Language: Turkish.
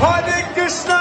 Hare Krishna!